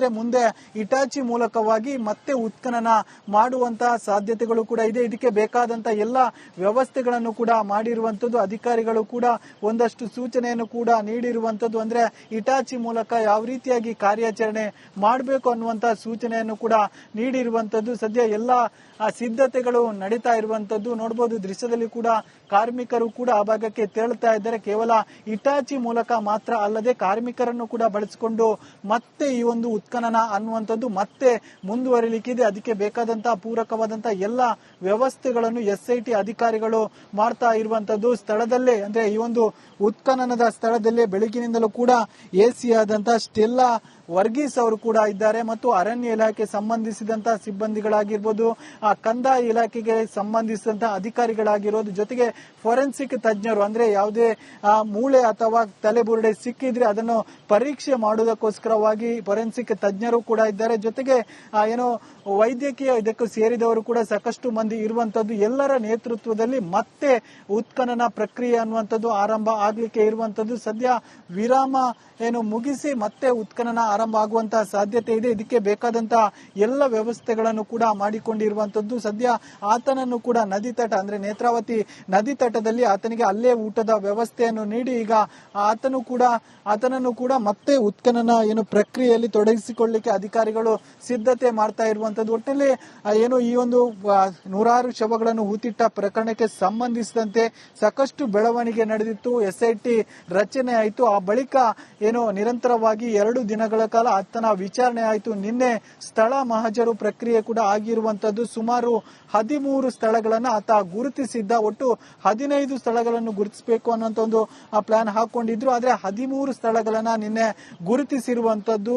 ಇದ್ರೆ ಮುಂದೆ ಇಟಾಚಿ ಮೂಲಕವಾಗಿ ಮತ್ತೆ ಉತ್ಖನನ ಮಾಡುವಂತಹ ಸಾಧ್ಯತೆಗಳು ಕೂಡ ಇದೆ. ಇದಕ್ಕೆ ಬೇಕಾದಂತ ಎಲ್ಲ ವ್ಯವಸ್ಥೆಗಳನ್ನು ಕೂಡ ಮಾಡಿರುವಂತದ್ದು, ಅಧಿಕಾರಿಗಳು ಕೂಡ ಒಂದಷ್ಟು ಸೂಚನೆಯನ್ನು ಕೂಡ ನೀಡಿರುವಂತದ್ದು ಅಂದ್ರೆ ಇಟಾಚಿ ಮೂಲಕ ಯಾವ ರೀತಿಯಾಗಿ ಕಾರ್ಯಾಚರಣೆ ಮಾಡಬೇಕು ಅನ್ನುವಂತಹ ಸೂಚನೆಯನ್ನು ಕೂಡ ನೀಡಿರುವಂತದ್ದು. ಸದ್ಯ ಎಲ್ಲ ಸಿದ್ಧತೆಗಳು ನಡೀತಾ ಇರುವಂತದ್ದು. ನೋಡಬಹುದು ದೃಶ್ಯದಲ್ಲಿ ಕೂಡ ಕಾರ್ಮಿಕರು ಕೂಡ ಆ ಭಾಗಕ್ಕೆ ತೆರಳುತ್ತಾ ಇದ್ದಾರೆ. ಕೇವಲ ಇಟಾಚಿ ಮೂಲಕ ಮಾತ್ರ ಅಲ್ಲದೆ ಕಾರ್ಮಿಕರನ್ನು ಕೂಡ ಬಳಸಿಕೊಂಡು ಮತ್ತೆ ಈ ಒಂದು ಉತ್ಖನನ ಅನ್ನುವಂಥದ್ದು ಮತ್ತೆ ಮುಂದುವರಿಲಿಕ್ಕಿದೆ. ಅದಕ್ಕೆ ಬೇಕಾದಂತಹ ಪೂರಕವಾದಂತಹ ಎಲ್ಲ ವ್ಯವಸ್ಥೆಗಳನ್ನು ಎಸ್ ಐ ಟಿ ಅಧಿಕಾರಿಗಳು ಮಾಡ್ತಾ ಇರುವಂತದ್ದು ಸ್ಥಳದಲ್ಲೇ. ಅಂದ್ರೆ ಈ ಒಂದು ಉತ್ಖನನದ ಸ್ಥಳದಲ್ಲೇ ಬೆಳಗಿನಿಂದಲೂ ಕೂಡ ಎಸಿ ಆದಂತಹ ಸ್ಟೆಲ್ಲಾ ವರ್ಗೀಸ್ ಅವರು ಕೂಡ ಇದ್ದಾರೆ. ಮತ್ತು ಅರಣ್ಯ ಇಲಾಖೆ ಸಂಬಂಧಿಸಿದಂತಹ ಸಿಬ್ಬಂದಿಗಳಾಗಿರ್ಬೋದು, ಆ ಕಂದಾಯ ಇಲಾಖೆಗೆ ಸಂಬಂಧಿಸಿದಂತಹ ಅಧಿಕಾರಿಗಳಾಗಿರೋದು ಜೊತೆಗೆ ಫೊರೆನ್ಸಿಕ್ ತಜ್ಞರು, ಅಂದ್ರೆ ಯಾವುದೇ ಮೂಳೆ ಅಥವಾ ತಲೆಬುರುಡೆ ಸಿಕ್ಕಿದ್ರೆ ಅದನ್ನು ಪರೀಕ್ಷೆ ಮಾಡುವುದಕ್ಕೋಸ್ಕರವಾಗಿ ಫೊರೆನ್ಸಿಕ್ ತಜ್ಞರು ಕೂಡ ಇದ್ದಾರೆ. ಜೊತೆಗೆ ಏನು ವೈದ್ಯಕೀಯ ಇದಕ್ಕೂ ಸೇರಿದವರು ಕೂಡ ಸಾಕಷ್ಟು ಮಂದಿ ಇರುವಂತದ್ದು ಎಲ್ಲರ ನೇತೃತ್ವದಲ್ಲಿ ಮತ್ತೆ ಉತ್ಖನನ ಪ್ರಕ್ರಿಯೆ ಅನ್ನುವಂಥದ್ದು ಆರಂಭ ಆಗ್ಲಿಕ್ಕೆ ಇರುವಂತದ್ದು. ಸದ್ಯ ವಿರಾಮ ಏನು ಮುಗಿಸಿ ಮತ್ತೆ ಉತ್ಖನನ ಆರಂಭ ಆಗುವಂತಹ ಸಾಧ್ಯತೆ ಇದೆ. ಇದಕ್ಕೆ ಬೇಕಾದಂತಹ ಎಲ್ಲ ವ್ಯವಸ್ಥೆಗಳನ್ನು ಕೂಡ ಮಾಡಿಕೊಂಡಿರುವಂತದ್ದು. ಸದ್ಯ ಆತನನ್ನು ಕೂಡ ನದಿ ತಟ, ಅಂದ್ರೆ ನೇತ್ರಾವತಿ ನದಿ ತಟದಲ್ಲಿ ಆತನಿಗೆ ಅಲ್ಲೇ ಊಟದ ವ್ಯವಸ್ಥೆಯನ್ನು ನೀಡಿ ಈಗ ಆತನು ಕೂಡ, ಆತನನ್ನು ಕೂಡ ಮತ್ತೆ ಉತ್ಖನನ ಏನು ಪ್ರಕ್ರಿಯೆಯಲ್ಲಿ ತೊಡಗಿಸಿಕೊಳ್ಳಿಕ್ಕೆ ಅಧಿಕಾರಿಗಳು ಸಿದ್ಧತೆ ಮಾಡ್ತಾ ಇರುವಂತದ್ದು. ಒಟ್ಟಿನಲ್ಲಿ ಏನು ಈ ಒಂದು ನೂರಾರು ಶವಗಳನ್ನು ಹೂತಿಟ್ಟ ಪ್ರಕರಣಕ್ಕೆ ಸಂಬಂಧಿಸಿದಂತೆ ಸಾಕಷ್ಟು ಬೆಳವಣಿಗೆ ನಡೆದಿತ್ತು. ಎಸ್ಐಟಿ ರಚನೆ ಆಯಿತು. ಆ ಬಳಿಕ ಏನು ನಿರಂತರವಾಗಿ ಎರಡು ದಿನಗಳ ಕಾಲ ಆತನ ವಿಚಾರಣೆ ಆಯಿತು. ನಿನ್ನೆ ಸ್ಥಳ ಮಹಜರು ಪ್ರಕ್ರಿಯೆ ಕೂಡ ಆಗಿರುವಂತದ್ದು. ಸುಮಾರು ಹದಿಮೂರು ಸ್ಥಳಗಳನ್ನು ಆತ ಗುರುತಿಸಿದ್ದ. ಒಟ್ಟು ಹದಿನೈದು ಸ್ಥಳಗಳನ್ನು ಗುರುತಿಸಬೇಕು ಅನ್ನೋಂತ ಒಂದು ಪ್ಲಾನ್ ಹಾಕೊಂಡಿದ್ರು. ಆದ್ರೆ ಹದಿಮೂರು ಸ್ಥಳಗಳನ್ನ ನಿನ್ನೆ ಗುರುತಿಸಿರುವಂತದ್ದು.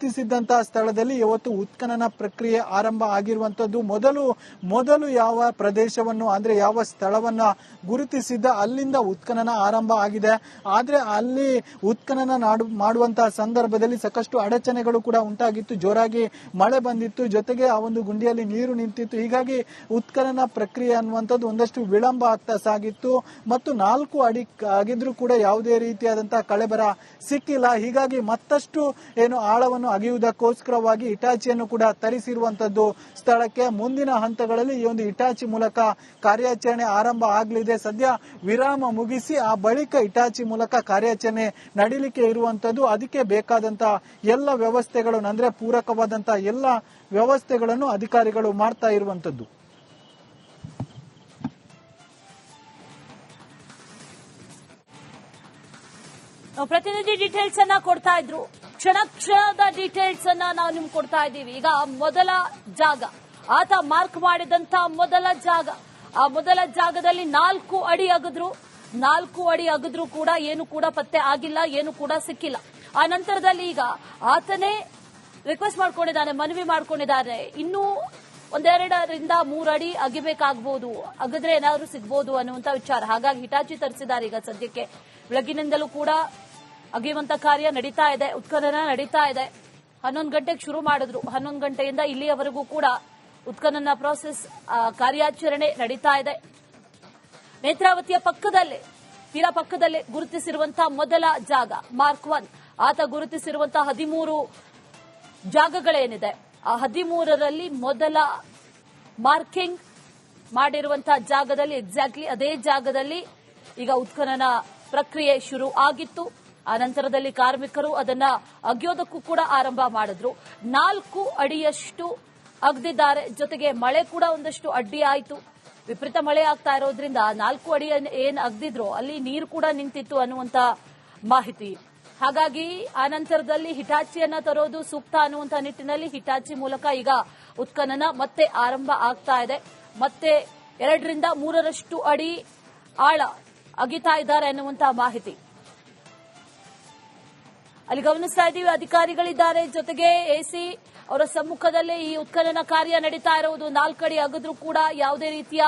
ಗುರುತಿಸಿದ್ದಂತಹ ಸ್ಥಳದಲ್ಲಿ ಇವತ್ತು ಉತ್ಖನನ ಪ್ರಕ್ರಿಯೆ ಆರಂಭ ಆಗಿರುವಂತದ್ದು. ಮೊದಲು ಮೊದಲು ಯಾವ ಪ್ರದೇಶವನ್ನು, ಅಂದ್ರೆ ಯಾವ ಸ್ಥಳವನ್ನ ಗುರುತಿಸಿದ್ದ ಅಲ್ಲಿಂದ ಉತ್ಖನನ ಆರಂಭ ಆಗಿದೆ. ಆದ್ರೆ ಅಲ್ಲಿ ಉತ್ಖನನ ಮಾಡುವಂತಹ ಸಂದರ್ಭದಲ್ಲಿ ಸಾಕಷ್ಟು ಅಡಚಣೆಗಳು ಕೂಡ ಉಂಟಾಗಿತ್ತು. ಜೋರಾಗಿ ಮಳೆ ಬಂದಿತ್ತು. ಜೊತೆಗೆ ಆ ಒಂದು ಗುಂಡಿಯಲ್ಲಿ ನೀರು ನಿಂತಿತ್ತು. ಹೀಗಾಗಿ ಉತ್ಖನನ ಪ್ರಕ್ರಿಯೆ ಅನ್ನುವಂಥದ್ದು ಒಂದಷ್ಟು ವಿಳಂಬ ಆಗ್ತಾ ಸಾಗಿತ್ತು. ಮತ್ತು ನಾಲ್ಕು ಅಡಿ ಆಗಿದ್ರೂ ಕೂಡ ಯಾವುದೇ ರೀತಿಯಾದಂತಹ ಕಳೆಬರ ಸಿಕ್ಕಿಲ್ಲ. ಹೀಗಾಗಿ ಮತ್ತಷ್ಟು ಏನು ಆಳವನ್ನು ಅಗೆಯುವುದಕ್ಕೋಸ್ಕರವಾಗಿ ಇಟಾಚಿಯನ್ನು ಕೂಡ ತರಿಸಿರುವಂತದ್ದು ಸ್ಥಳಕ್ಕೆ ಮುಂದಿನ ಹಂತಗಳಲ್ಲಿ ಈ ಒಂದು ಇಟಾಚಿ ಮೂಲಕ ಕಾರ್ಯಾಚರಣೆ ಆರಂಭ ಆಗಲಿದೆ. ಸದ್ಯ ವಿರಾಮ ಮುಗಿಸಿ ಆ ಬಳಿಕ ಇಟಾಚಿ ಮೂಲಕ ಕಾರ್ಯಾಚರಣೆ ನಡೀಲಿಕ್ಕೆ ಇರುವಂತದ್ದು ಅದಕ್ಕೆ ಬೇಕಾದಂತಹ ಎಲ್ಲ ವ್ಯವಸ್ಥೆಗಳನ್ನು ಅಂದ್ರೆ ಪೂರಕವಾದಂತ ಎಲ್ಲ ವ್ಯವಸ್ಥೆಗಳನ್ನು ಅಧಿಕಾರಿಗಳು ಮಾಡ್ತಾ ಇರುವಂತದ್ದು. ಪ್ರತಿನಿಧಿ ಡೀಟೇಲ್ಸ್ ಅನ್ನ ಕೊಡ್ತಾ ಇದ್ರು. ಕ್ಷಣ ಕ್ಷಣದ ಡೀಟೇಲ್ಸ್ ಅನ್ನ ನಾವು ನಿಮ್ಗೆ ಕೊಡ್ತಾ ಇದ್ದೀವಿ. ಈಗ ಮೊದಲ ಜಾಗ, ಆತ ಮಾರ್ಕ್ ಮಾಡಿದಂತ ಮೊದಲ ಜಾಗ, ಆ ಮೊದಲ ಜಾಗದಲ್ಲಿ ನಾಲ್ಕು ಅಡಿ ಅಗದ್ರು, ನಾಲ್ಕು ಅಡಿ ಅಗದ್ರು ಕೂಡ ಏನು ಕೂಡ ಪತ್ತೆ ಆಗಿಲ್ಲ, ಏನು ಕೂಡ ಸಿಕ್ಕಿಲ್ಲ. ಆ ನಂತರದಲ್ಲಿ ಈಗ ಆತನೇ ರಿಕ್ವೆಸ್ಟ್ ಮಾಡ್ಕೊಂಡಿದ್ದಾನೆ, ಮನವಿ ಮಾಡ್ಕೊಂಡಿದ್ದಾರೆ. ಇನ್ನೂ ಒಂದೆರಡರಿಂದ ಮೂರು ಅಡಿ ಅಗಿಬೇಕಾಗಬಹುದು ಅಗದ್ರೆ ಏನಾದರೂ ಸಿಗ್ಬೋದು ಅನ್ನುವಂತ ವಿಚಾರ. ಹಾಗಾಗಿ ಹಿಟಾಚಿ ತರಿಸಿದ್ದಾರೆ ಈಗ ಸದ್ಯಕ್ಕೆ. ಬೆಳಗಿನಿಂದಲೂ ಕೂಡ ಅಗೆಯುವಂತ ಕಾರ್ಯ ನಡೀತಾ ಇದೆ, ಉತ್ಖನನ ನಡೀತಾ ಇದೆ. ಹನ್ನೊಂದು ಗಂಟೆಗೆ ಶುರು ಮಾಡಿದ್ರು. ಹನ್ನೊಂದು ಗಂಟೆಯಿಂದ ಇಲ್ಲಿಯವರೆಗೂ ಕೂಡ ಉತ್ಖನನ ಪ್ರಾಸೆಸ್ ಕಾರ್ಯಾಚರಣೆ ನಡೀತಾ ಇದೆ. ನೇತ್ರಾವತಿಯ ಪಕ್ಕದಲ್ಲಿ, ತೀರಾ ಪಕ್ಕದಲ್ಲಿ ಗುರುತಿಸಿರುವಂತಹ ಮೊದಲ ಜಾಗ, ಮಾರ್ಕ್ ಒನ್. ಆತ ಗುರುತಿಸಿರುವಂತಹ ಹದಿಮೂರು ಜಾಗಗಳೇನಿದೆ. ಆ ಹದಿಮೂರರಲ್ಲಿ ಮೊದಲ ಮಾರ್ಕಿಂಗ್ ಮಾಡಿರುವಂತಹ ಜಾಗದಲ್ಲಿ ಎಕ್ಸಾಕ್ಟ್ಲಿ ಅದೇ ಜಾಗದಲ್ಲಿ ಈಗ ಉತ್ಖನನ ಪ್ರಕ್ರಿಯೆ ಶುರು ಆಗಿತ್ತು. ಆ ಕಾರ್ಮಿಕರು ಅದನ್ನ ಅಗಿಯೋದಕ್ಕೂ ಕೂಡ ಆರಂಭ ಮಾಡಿದ್ರು. ನಾಲ್ಕು ಅಡಿಯಷ್ಟು ಅಗ್ದಿದ್ದಾರೆ. ಜೊತೆಗೆ ಮಳೆ ಕೂಡ ಒಂದಷ್ಟು ಅಡ್ಡಿ ಆಯಿತು. ವಿಪರೀತ ಮಳೆ ಆಗ್ತಾ ಇರೋದ್ರಿಂದ ನಾಲ್ಕು ಅಡಿ ಏನ್ ಅಗ್ದಿದ್ರು ಅಲ್ಲಿ ನೀರು ಕೂಡ ನಿಂತಿತ್ತು ಅನ್ನುವಂತ ಮಾಹಿತಿ. ಹಾಗಾಗಿ ಆ ನಂತರದಲ್ಲಿ ಹಿಟಾಚಿಯನ್ನ ತರೋದು ಸೂಕ್ತ ಅನ್ನುವಂತ ನಿಟ್ಟಿನಲ್ಲಿ ಹಿಟಾಚಿ ಮೂಲಕ ಈಗ ಉತ್ಖನನ ಮತ್ತೆ ಆರಂಭ ಆಗ್ತಾ ಇದೆ. ಮತ್ತೆ ಎರಡರಿಂದ ಮೂರರಷ್ಟು ಅಡಿ ಆಳ ಅಗಿತಾ ಇದ್ದಾರೆ ಅನ್ನುವಂತಹ ಮಾಹಿತಿ. ಅಲ್ಲಿ ಗಮನಿಸ್ತಾ ಇದ್ದೀವಿ ಅಧಿಕಾರಿಗಳಿದ್ದಾರೆ. ಜೊತೆಗೆ ಎಸಿ ಅವರ ಸಮ್ಮುಖದಲ್ಲೇ ಈ ಉತ್ಖನನ ಕಾರ್ಯ ನಡೀತಾ ಇರುವುದು. ನಾಲ್ಕಡಿ ಅಗದ್ರೂ ಕೂಡ ಯಾವುದೇ ರೀತಿಯ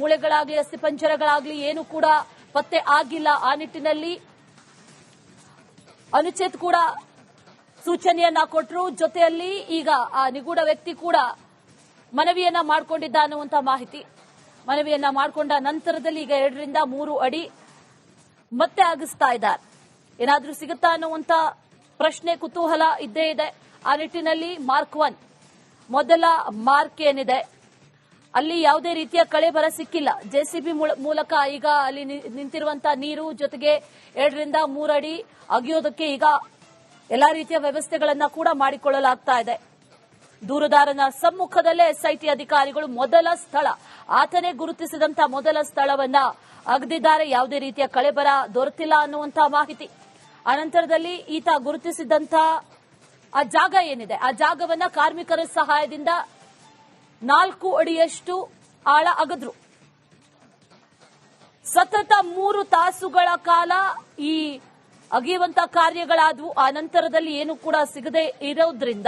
ಮೂಳೆಗಳಾಗ್ಲಿ ಅಸ್ಥಿಪಂಜರಗಳಾಗ್ಲಿ ಏನು ಕೂಡ ಪತ್ತೆ ಆಗಿಲ್ಲ. ಆ ನಿಟ್ಟಿನಲ್ಲಿ ಅನುಚೇತ್ ಕೂಡ ಸೂಚನೆಯನ್ನ ಕೊಟ್ಟರು ಜೊತೆಯಲ್ಲಿ ಈಗ ಆ ನಿಗೂಢ ವ್ಯಕ್ತಿ ಕೂಡ ಮನವಿಯನ್ನ ಮಾಡಿಕೊಂಡಿದ್ದ ಅನ್ನುವಂತ ಮಾಹಿತಿ. ಮನವಿಯನ್ನ ಮಾಡಿಕೊಂಡ ನಂತರದಲ್ಲಿ ಈಗ ಎರಡರಿಂದ ಮೂರು ಅಡಿ ಮತ್ತೆ ಆಗಿಸ್ತಾ ಇದ್ದಾರೆ. ಏನಾದ್ರೂ ಸಿಗುತ್ತಾ ಅನ್ನುವಂತ ಪ್ರಶ್ನೆ, ಕುತೂಹಲ ಇದ್ದೇ ಇದೆ. ಆ ನಿಟ್ಟಿನಲ್ಲಿ ಮಾರ್ಕ್ ಒನ್, ಮೊದಲ ಮಾರ್ಕ್ ಏನಿದೆ? ಅಲ್ಲಿ ಯಾವುದೇ ರೀತಿಯ ಕಳೆ ಬರ ಸಿಕ್ಕಿಲ್ಲ ಜೆಸಿಬಿ ಮೂಲಕ ಈಗ ಅಲ್ಲಿ ನಿಂತಿರುವಂತಹ ನೀರು ಜೊತೆಗೆ ಎರಡರಿಂದ ಮೂರಡಿ ಅಗಿಯೋದಕ್ಕೆ ಈಗ ಎಲ್ಲಾ ರೀತಿಯ ವ್ಯವಸ್ಥೆಗಳನ್ನ ಕೂಡ ಮಾಡಿಕೊಳ್ಳಲಾಗ್ತಾ ಇದೆ. ದೂರದಾರನ ಸಮ್ಮುಖದಲ್ಲೇ ಎಸ್ಐಟಿ ಅಧಿಕಾರಿಗಳು ಮೊದಲ ಸ್ಥಳ. ಆತನೇ ಗುರುತಿಸಿದಂತಹ ಮೊದಲ ಸ್ಥಳವನ್ನ ಅಗದಿದ್ದಾರೆ. ಯಾವುದೇ ರೀತಿಯ ಕಳೆಬರ ದೊರೆತಿಲ್ಲ ಅನ್ನುವಂತಹ ಮಾಹಿತಿ. ಅನಂತರದಲ್ಲಿ ಈತ ಗುರುತಿಸಿದಂತ ಆ ಜಾಗ ಏನಿದೆ? ಆ ಜಾಗವನ್ನ ಕಾರ್ಮಿಕರ ಸಹಾಯದಿಂದ ನಾಲ್ಕು ಅಡಿಯಷ್ಟು ಆಳ ಅಗದ್ರು. ಸತತ ಮೂರು ತಾಸುಗಳ ಕಾಲ ಈ ಅಗಿಯುವಂತ ಕಾರ್ಯಗಳಾದವು. ಆ ನಂತರದಲ್ಲಿ ಏನು ಕೂಡ ಸಿಗದೆ ಇರೋದ್ರಿಂದ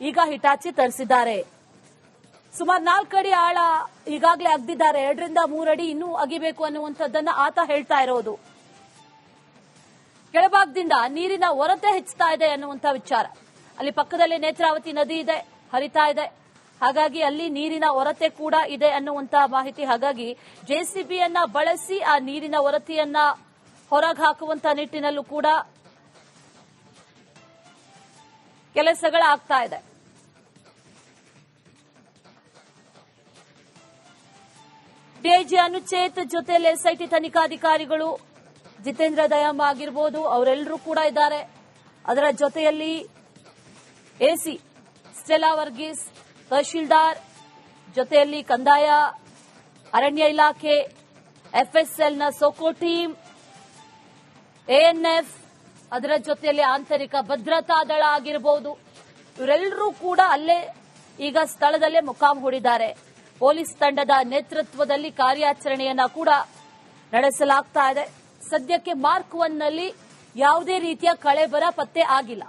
ಈಗ ಹಿಟಾಚಿ ತರಿಸಿದ್ದಾರೆ. ಸುಮಾರು ನಾಲ್ಕು ಅಡಿ ಆಳ ಈಗಾಗಲೇ ಅಗ್ದಿದ್ದಾರೆ. ಎರಡರಿಂದ ಮೂರಡಿ ಇನ್ನೂ ಅಗಿಬೇಕು ಅನ್ನುವಂಥದ್ದನ್ನ ಆತ ಹೇಳ್ತಾ ಇರೋದು. ಕೆಳಭಾಗದಿಂದ ನೀರಿನ ಒರತೆ ಹೆಚ್ಚುತ್ತಾ ಇದೆ ಅನ್ನುವಂಥ ವಿಚಾರ. ಅಲ್ಲಿ ಪಕ್ಕದಲ್ಲಿ ನೇತ್ರಾವತಿ ನದಿ ಇದೆ, ಹರಿತಾ ಇದೆ. ಹಾಗಾಗಿ ಅಲ್ಲಿ ನೀರಿನ ಒರತೆ ಕೂಡ ಇದೆ ಅನ್ನುವಂತಹ ಮಾಹಿತಿ. ಹಾಗಾಗಿ ಜೆಸಿಬಿಯನ್ನ ಬಳಸಿ ಆ ನೀರಿನ ಹೊರತೆಯನ್ನ ಹೊರಗೆ ಹಾಕುವಂತಹ ನಿಟ್ಟಿನಲ್ಲೂ ಕೂಡ ಕೆಲಸಗಳಾಗ್ತಾ ಇದೆ. ಡಿಐಜಿ ಅನುಚೇತ್ ಜೊತೆಯಲ್ಲಿ ಎಸ್ಐಟಿ ತನಿಖಾಧಿಕಾರಿಗಳು ಜಿತೇಂದ್ರ ದಯಾಂಬ ಆಗಿರ್ಬೋದು, ಅವರೆಲ್ಲರೂ ಕೂಡ ಇದ್ದಾರೆ. ಅದರ ಜೊತೆಯಲ್ಲಿ ಎಸಿ ಸ್ಟೆಲಾ ವರ್ಗೀಸ್, ತಹಶೀಲ್ದಾರ್, ಜೊತೆಯಲ್ಲಿ ಕಂದಾಯ, ಅರಣ್ಯ ಇಲಾಖೆ, ಎಫ್ಎಸ್ಎಲ್ನ ಸೋಕೋ ಟೀಮ್, ಎಎನ್ಎಫ್, ಅದರ ಜೊತೆಯಲ್ಲಿ ಆಂತರಿಕ ಭದ್ರತಾ ದಳ ಆಗಿರಬಹುದು ಇವರೆಲ್ಲರೂ ಕೂಡ ಅಲ್ಲೇ ಈಗ ಸ್ಥಳದಲ್ಲೇ ಮುಖಾಮ್ ಹೂಡಿದ್ದಾರೆ. ಪೊಲೀಸ್ ತಂಡದ ನೇತೃತ್ವದಲ್ಲಿ ಕಾರ್ಯಾಚರಣೆಯನ್ನ ಕೂಡ ನಡೆಸಲಾಗ್ತಾ ಇದೆ. ಸದ್ಯಕ್ಕೆ ಮಾರ್ಕ್ ಒನ್ನಲ್ಲಿ ಯಾವುದೇ ರೀತಿಯ ಕಳೆಬರ ಪತ್ತೆ ಆಗಿಲ್ಲ.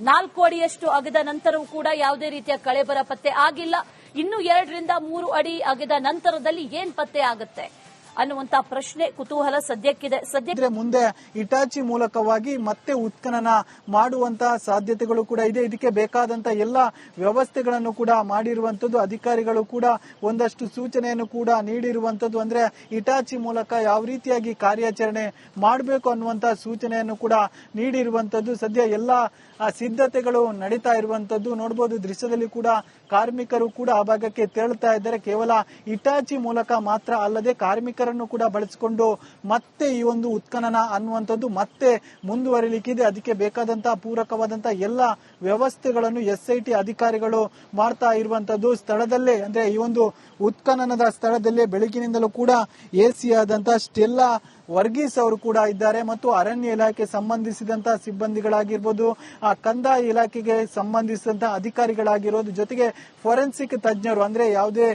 ನಾಲ್ಕು ಅಡಿಯಷ್ಟು ಅಗೆದ ನಂತರವೂ ಕೂಡ ಯಾವುದೇ ರೀತಿಯ ಕಳೆಬರ ಪತ್ತೆ ಆಗಿಲ್ಲ. ಇನ್ನು ಎರಡರಿಂದ ಮೂರು ಅಡಿ ಅಗೆದ ನಂತರದಲ್ಲಿ ಏನ್ ಪತ್ತೆ ಆಗುತ್ತೆ? ಅನ್ನುವಂತ ಪ್ರಶ್ನೆ ಕುತೂಹಲ ಸದ್ಯಕ್ಕಿದೆ. ಸದ್ಯ ಮುಂದೆ ಇಟಾಚಿ ಮೂಲಕವಾಗಿ ಮತ್ತೆ ಉತ್ಖನನ ಮಾಡುವಂತಹ ಸಾಧ್ಯತೆಗಳು ಕೂಡ ಇದೆ. ಇದಕ್ಕೆ ಬೇಕಾದಂತ ಎಲ್ಲ ವ್ಯವಸ್ಥೆಗಳನ್ನು ಕೂಡ ಮಾಡಿರುವಂತದ್ದು, ಅಧಿಕಾರಿಗಳು ಕೂಡ ಒಂದಷ್ಟು ಸೂಚನೆಯನ್ನು ಕೂಡ ನೀಡಿರುವಂತದ್ದು ಅಂದ್ರೆ ಇಟಾಚಿ ಮೂಲಕ ಯಾವ ರೀತಿಯಾಗಿ ಕಾರ್ಯಾಚರಣೆ ಮಾಡಬೇಕು ಅನ್ನುವಂತಹ ಸೂಚನೆಯನ್ನು ಕೂಡ ನೀಡಿರುವಂತದ್ದು, ಸದ್ಯ ಎಲ್ಲ ಸಿದ್ಧತೆಗಳು ನಡೀತಾ ಇರುವಂತದ್ದು. ನೋಡಬಹುದು ದೃಶ್ಯದಲ್ಲಿ ಕೂಡ ಕಾರ್ಮಿಕರು ಕೂಡ ಆ ಭಾಗಕ್ಕೆ ತೆರಳುತ್ತಾ ಇದ್ದಾರೆ. ಕೇವಲ ಇಟಾಚಿ ಮೂಲಕ ಮಾತ್ರ ಅಲ್ಲದೆ ಕಾರ್ಮಿಕರನ್ನು ಕೂಡ ಬಳಸಿಕೊಂಡು ಮತ್ತೆ ಈ ಒಂದು ಉತ್ಖನನ ಅನ್ನುವಂಥದ್ದು ಮತ್ತೆ ಮುಂದುವರಿಲಿಕ್ಕಿದೆ. ಅದಕ್ಕೆ ಬೇಕಾದಂತಹ ಪೂರಕವಾದಂತಹ ಎಲ್ಲ ವ್ಯವಸ್ಥೆಗಳನ್ನು ಎಸ್ಐಟಿ ಅಧಿಕಾರಿಗಳು ಮಾಡ್ತಾ ಇರುವಂತದ್ದು ಸ್ಥಳದಲ್ಲೇ, ಅಂದ್ರೆ ಈ ಒಂದು ಉತ್ಖನನದ ಸ್ಥಳದಲ್ಲೇ ಬೆಳಗಿನಿಂದಲೂ ಕೂಡ ಎಸಿ ಆದಂತಹ ಸ್ಟೆಲ್ಲಾ ವರ್ಗೀಸ್ ಅವರು ಕೂಡ ಇದ್ದಾರೆ ಮತ್ತು ಅರಣ್ಯ ಇಲಾಖೆ ಸಂಬಂಧಿಸಿದಂತಹ ಸಿಬ್ಬಂದಿಗಳಾಗಿರ್ಬೋದು, ಆ ಕಂದಾಯ ಇಲಾಖೆಗೆ ಸಂಬಂಧಿಸಿದಂತಹ ಅಧಿಕಾರಿಗಳಾಗಿರೋದು ಜೊತೆಗೆ ಫೊರೆನ್ಸಿಕ್ ತಜ್ಞರು, ಅಂದ್ರೆ ಯಾವುದೇ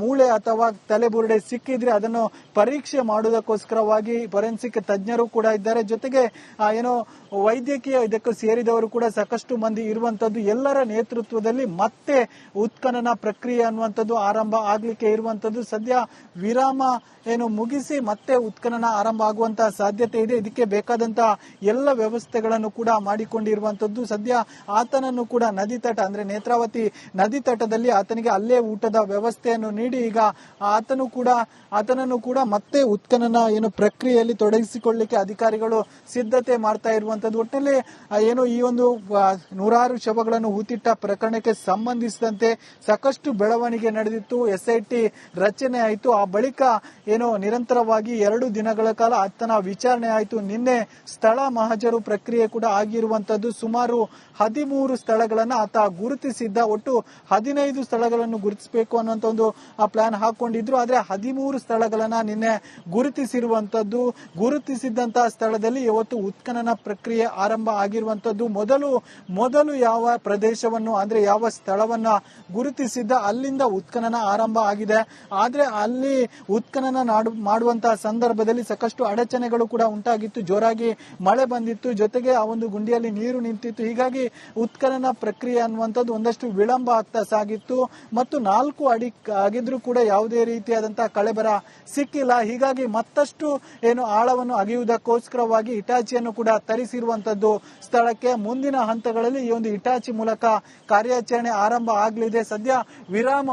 ಮೂಳೆ ಅಥವಾ ತಲೆಬುರುಡೆ ಸಿಕ್ಕಿದ್ರೆ ಅದನ್ನು ಪರೀಕ್ಷೆ ಮಾಡುವುದಕ್ಕೋಸ್ಕರವಾಗಿ ಫೊರೆನ್ಸಿಕ್ ತಜ್ಞರು ಕೂಡ ಇದ್ದಾರೆ. ಜೊತೆಗೆ ಏನೋ ವೈದ್ಯಕೀಯ ಇದಕ್ಕೂ ಸೇರಿದವರು ಕೂಡ ಸಾಕಷ್ಟು ಮಂದಿ ಇರುವಂತದ್ದು, ಎಲ್ಲರ ನೇತೃತ್ವದಲ್ಲಿ ಮತ್ತೆ ಉತ್ಖನನ ಪ್ರಕ್ರಿಯೆ ಅನ್ನುವಂಥದ್ದು ಆರಂಭ ಆಗ್ಲಿಕ್ಕೆ ಇರುವಂತದ್ದು. ಸದ್ಯ ವಿರಾಮ ಏನು ಮುಗಿಸಿ ಮತ್ತೆ ಉತ್ಖನನ ಆರಂಭ ಆಗುವಂತಹ ಸಾಧ್ಯತೆ ಇದೆ. ಇದಕ್ಕೆ ಬೇಕಾದಂತಹ ಎಲ್ಲ ವ್ಯವಸ್ಥೆಗಳನ್ನು ಕೂಡ ಮಾಡಿಕೊಂಡಿರುವಂತದ್ದು. ಸದ್ಯ ಆತನನ್ನು ಕೂಡ ನದಿ ತಟ ಅಂದ್ರೆ ನೇತ್ರಾವತಿ ನದಿ ತಟದಲ್ಲಿ ಆತನಿಗೆ ಅಲ್ಲೇ ಊಟದ ವ್ಯವಸ್ಥೆಯನ್ನು ನೀಡಿ ಈಗ ಆತನು ಕೂಡ ಆತನನ್ನು ಕೂಡ ಮತ್ತೆ ಉತ್ಖನನ ಏನು ಪ್ರಕ್ರಿಯೆಯಲ್ಲಿ ತೊಡಗಿಸಿಕೊಳ್ಳಿಕ್ಕೆ ಅಧಿಕಾರಿಗಳು ಸಿದ್ಧತೆ ಮಾಡ್ತಾ ಇರುವಂತದ್ದು. ಒಟ್ಟಿನಲ್ಲಿ ಏನು ಈ ಒಂದು ನೂರಾರು ಶವಗಳನ್ನು ಹೂತಿಟ್ಟ ಪ್ರಕರಣಕ್ಕೆ ಸಂಬಂಧಿಸಿದಂತೆ ಸಾಕಷ್ಟು ಬೆಳವಣಿಗೆ ನಡೆದಿತ್ತು. ಎಸ್ಐಟಿ ರಚನೆ ಆಯಿತು. ಆ ಬಳಿಕ, ಏನು, ನಿರಂತರವಾಗಿ ಎರಡು ದಿನಗಳ ಕಾಲ ಆತನ ವಿಚಾರಣೆ ಆಯಿತು. ನಿನ್ನೆ ಸ್ಥಳ ಮಹಜರು ಪ್ರಕ್ರಿಯೆ ಕೂಡ ಆಗಿರುವಂತದ್ದು ಸುಮಾರು ಹದಿಮೂರು ಸ್ಥಳಗಳನ್ನ ಆತ ಗುರುತಿಸಿದ್ದ. ಒಟ್ಟು ಹದಿನೈದು ಸ್ಥಳಗಳನ್ನು ಗುರುತಿಸಬೇಕು ಅನ್ನುವಂತ ಒಂದು ಪ್ಲಾನ್ ಹಾಕೊಂಡಿದ್ರು. ಆದ್ರೆ ಹದಿಮೂರು ಸ್ಥಳಗಳನ್ನ ನಿನ್ನೆ ಗುರುತಿಸಿರುವಂತದ್ದು ಗುರುತಿಸಿದ್ದಂತಹ ಸ್ಥಳದಲ್ಲಿ ಇವತ್ತು ಉತ್ಖನನ ಪ್ರಕ್ರಿಯೆ ಆರಂಭ ಆಗಿರುವಂತದ್ದು. ಮೊದಲು ಮೊದಲು ಯಾವ ಪ್ರದೇಶವನ್ನು, ಅಂದ್ರೆ ಯಾವ ಸ್ಥಳವನ್ನ ಗುರುತಿಸಿದ್ದ ಅಲ್ಲಿಂದ ಉತ್ಖನನ ಆರಂಭ ಆಗಿದೆ. ಆದ್ರೆ ಅಲ್ಲಿ ಉತ್ಖನನ ಮಾಡುವಂತಹ ಸಂದರ್ಭದಲ್ಲಿ ಸಾಕಷ್ಟು ಅಡಚಣೆಗಳು ಕೂಡ ಉಂಟಾಗಿತ್ತು, ಜೋರಾಗಿ ಮಳೆ ಬಂದಿತ್ತು, ಜೊತೆಗೆ ಆ ಒಂದು ಗುಂಡಿಯಲ್ಲಿ ನೀರು ನಿಂತಿತ್ತು. ಹೀಗಾಗಿ ಉತ್ಖನನ ಪ್ರಕ್ರಿಯೆ ಅನ್ನುವಂಥದ್ದು ಒಂದಷ್ಟು ವಿಳಂಬ ಆಗ್ತಾ ಸಾಗಿತ್ತು. ಮತ್ತು ನಾಲ್ಕು ಅಡಿ ಆಗಿದ್ರೂ ಕೂಡ ಯಾವುದೇ ರೀತಿಯಾದಂತಹ ಕಳೆಬರ ಸಿಕ್ಕಿಲ್ಲ. ಹೀಗಾಗಿ ಮತ್ತಷ್ಟು ಏನು ಆಳವನ್ನು ಅಗೆಯುವುದಕ್ಕೋಸ್ಕರವಾಗಿ ಇಟಾಚಿಯನ್ನು ಕೂಡ ತರಿಸಿರುವಂತದ್ದು ಸ್ಥಳಕ್ಕೆ. ಮುಂದಿನ ಹಂತಗಳಲ್ಲಿ ಈ ಒಂದು ಇಟಾಚಿ ಮೂಲಕ ಕಾರ್ಯಾಚರಣೆ ಆರಂಭ ಆಗಲಿದೆ. ಸದ್ಯ ವಿರಾಮ